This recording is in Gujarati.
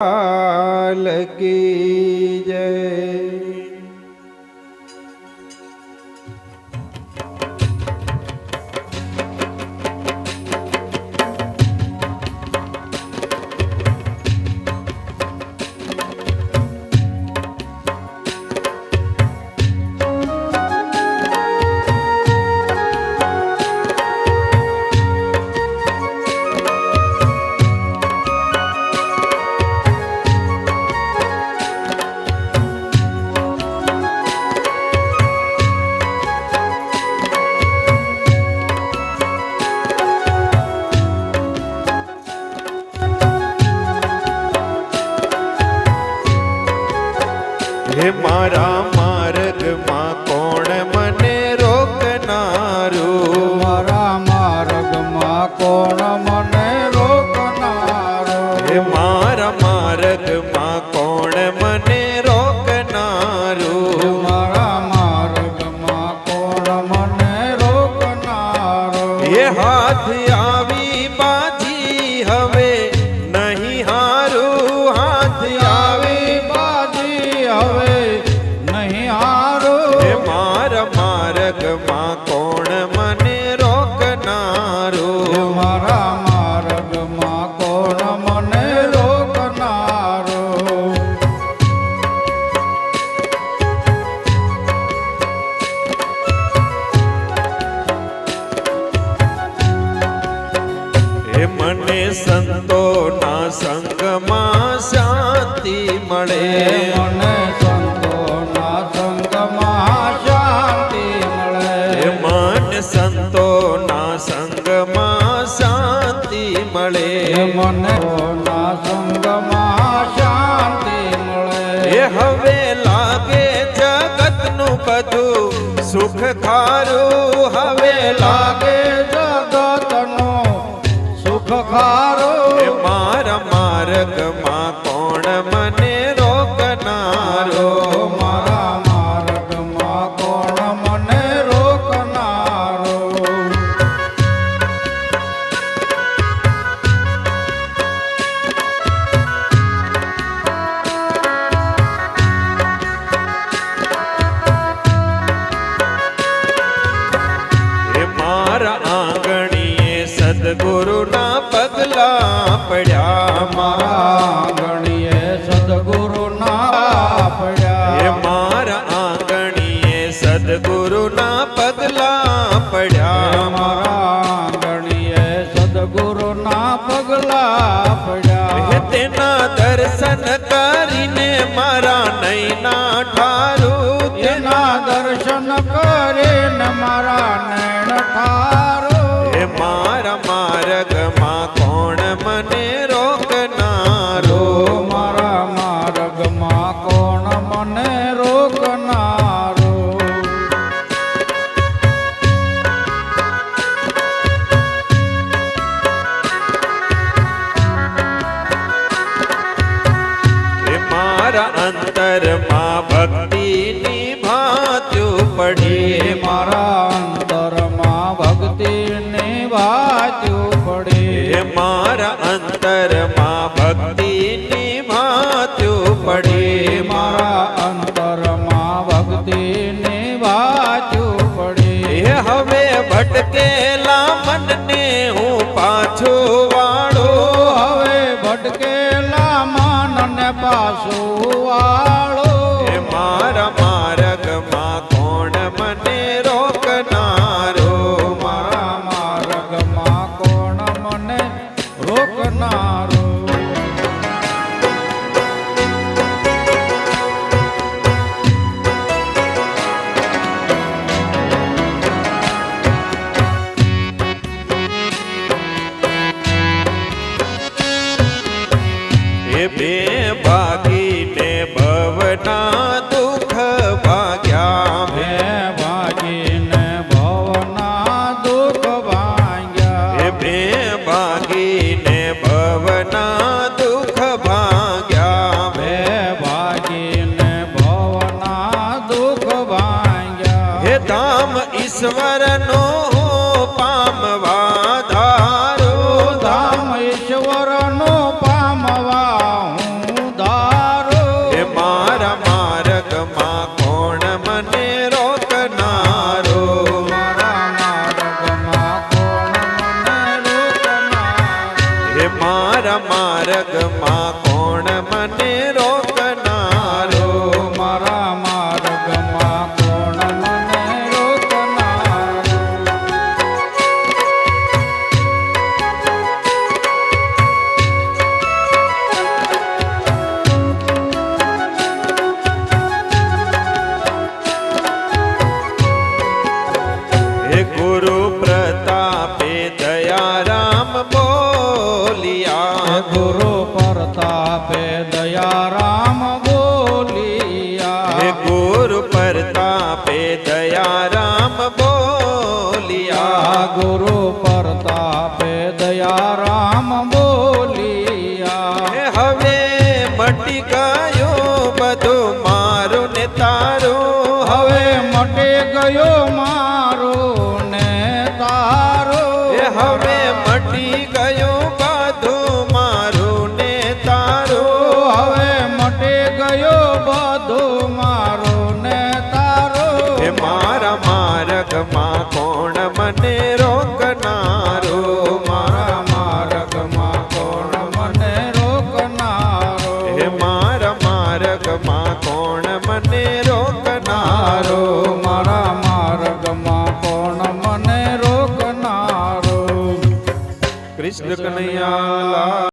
की મને સંતોના સંગમાં શાંતિ મળે. મને સંતોના સંગમાં શાંતિ મળે. મન સંતોના સંગમાં શાંતિ મળે. મને સંગમાં શાંતિ મળે. હવે લાગે જગતનું બધું સુખ ખારું હવે લાગે ঘর ના પગલા નરમાં ભક્તિની ભાત્યું પડી પાછો વાળો એ મારા માર્ગમાં કોણ મને રોકનારો? મારા માર્ગમાં કોણ મને રોકનારો? bem ધામ ઈશ્વરનો ગુરુ પરતાપે દયા રામ બોલિયા. હવે મટી ગયો બધું મારું ને તારું. હવે મટી ગયો મા